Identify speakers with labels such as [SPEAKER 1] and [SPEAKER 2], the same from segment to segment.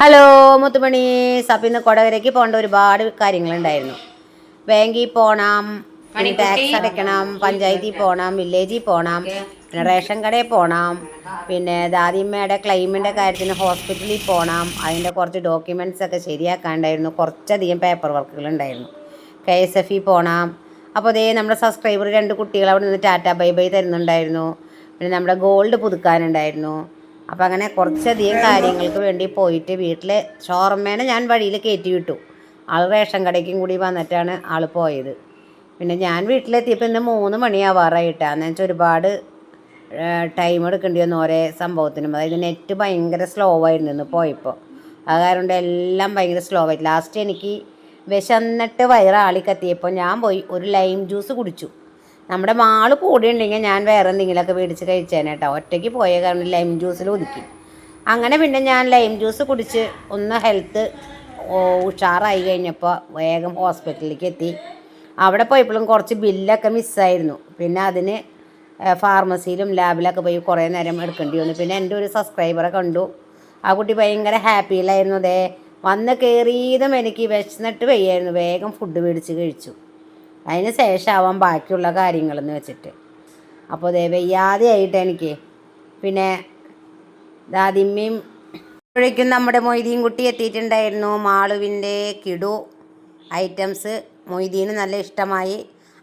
[SPEAKER 1] Hello മുത്തുമണി. അപ്പം ഇന്ന് കൊടകരയ്ക്ക് പോകേണ്ട ഒരുപാട് കാര്യങ്ങളുണ്ടായിരുന്നു. ബാങ്കിൽ പോണം ടാക്സ് അടയ്ക്കണം പഞ്ചായത്തിൽ പോകണം വില്ലേജിൽ പോകണം പിന്നെ റേഷൻ കടയിൽ പോകണം പിന്നെ ദാദിമ്മയുടെ ക്ലെയിമിന്റെ കാര്യത്തിന് ഹോസ്പിറ്റലിൽ പോകണം അതിന്റെ കുറച്ച് ഡോക്യുമെന്റ്സ് ഒക്കെ ശരിയാക്കാണ്ടായിരുന്നു കുറച്ചധികം പേപ്പർ വർക്കുകൾ ഉണ്ടായിരുന്നു കെ എസ് എഫ് ഇ പോകണം അപ്പോൾ അതേ നമ്മുടെ സബ്സ്ക്രൈബർ രണ്ട് കുട്ടികൾ അവിടെ നിന്ന് ടാറ്റ ബൈ ബൈ തരുന്നുണ്ടായിരുന്നു. പിന്നെ നമ്മുടെ ഗോൾഡ് പുതുക്കാനുണ്ടായിരുന്നു. അപ്പം അങ്ങനെ കുറച്ചധികം കാര്യങ്ങൾക്ക് വേണ്ടി പോയിട്ട് വീട്ടിൽ ഷോർമേനെ ഞാൻ വഴിയിൽ കയറ്റി വിട്ടു. ആൾ റേഷൻ കടയ്ക്കും കൂടി വന്നിട്ടാണ് ആൾ പോയത്. പിന്നെ ഞാൻ വീട്ടിലെത്തിയപ്പോൾ ഇന്ന് മൂന്ന് മണിയാവാറായിട്ടാന്ന് വെച്ചാൽ ഒരുപാട് ടൈം എടുക്കേണ്ടി വന്നു ഓരോ സംഭവത്തിനും. അതായത് നെറ്റ് ഭയങ്കര സ്ലോ ആയിരുന്നു ഇന്ന് പോയപ്പോൾ അത് കാരണം എല്ലാം ഭയങ്കര സ്ലോ ആയി. ലാസ്റ്റ് എനിക്ക് വിശന്നിട്ട് വയറാളി കത്തിയപ്പോൾ ഞാൻ പോയി ഒരു ലൈം ജ്യൂസ് കുടിച്ചു. നമ്മുടെ മാൾ കൂടി ഉണ്ടെങ്കിൽ ഞാൻ വേറെ എന്തെങ്കിലുമൊക്കെ മേടിച്ച് കഴിച്ചേനെ കേട്ടോ ഒറ്റയ്ക്ക് പോയ കാരണം ലൈം ജ്യൂസിൽ ഒതുക്കി. അങ്ങനെ പിന്നെ ഞാൻ ലൈം ജ്യൂസ് കുടിച്ച് ഒന്ന് ഹെൽത്ത് ഉഷാറായി കഴിഞ്ഞപ്പോൾ വേഗം ഹോസ്പിറ്റലിലേക്ക് എത്തി. അവിടെ പോയപ്പോഴും കുറച്ച് ബില്ലൊക്കെ മിസ്സായിരുന്നു പിന്നെ അതിന് ഫാർമസിയിലും ലാബിലൊക്കെ പോയി കുറേ നേരം എടുക്കേണ്ടി വന്നു. പിന്നെ എന്റെ ഒരു സബ്സ്ക്രൈബറെ കണ്ടു. ആ കുട്ടി ഭയങ്കര ഹാപ്പിയിലായിരുന്നു അതേ വന്ന് കയറിയതും എനിക്ക് വിശന്നിട്ട് വയ്യായിരുന്നു. വേഗം ഫുഡ് മേടിച്ച് കഴിച്ചു. അതിന് ശേഷമാവാം ബാക്കിയുള്ള കാര്യങ്ങളെന്ന് വെച്ചിട്ട്. അപ്പോൾ ദേ വയ്യാതെ ആയിട്ട് എനിക്ക്. പിന്നെ ദാദിമ്മയും അപ്പോഴേക്കും നമ്മുടെ മൊയ്തീൻ കുട്ടി എത്തിയിട്ടുണ്ടായിരുന്നു. മാളുവിന്റെ കിടു ഐറ്റംസ് മൊയ്തീന് നല്ല ഇഷ്ടമായി.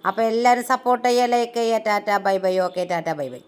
[SPEAKER 1] അപ്പോൾ എല്ലാവരും സപ്പോർട്ട് ചെയ്യുക ലൈക്ക് ചെയ്യുക tata bye bye okay tata bye bye.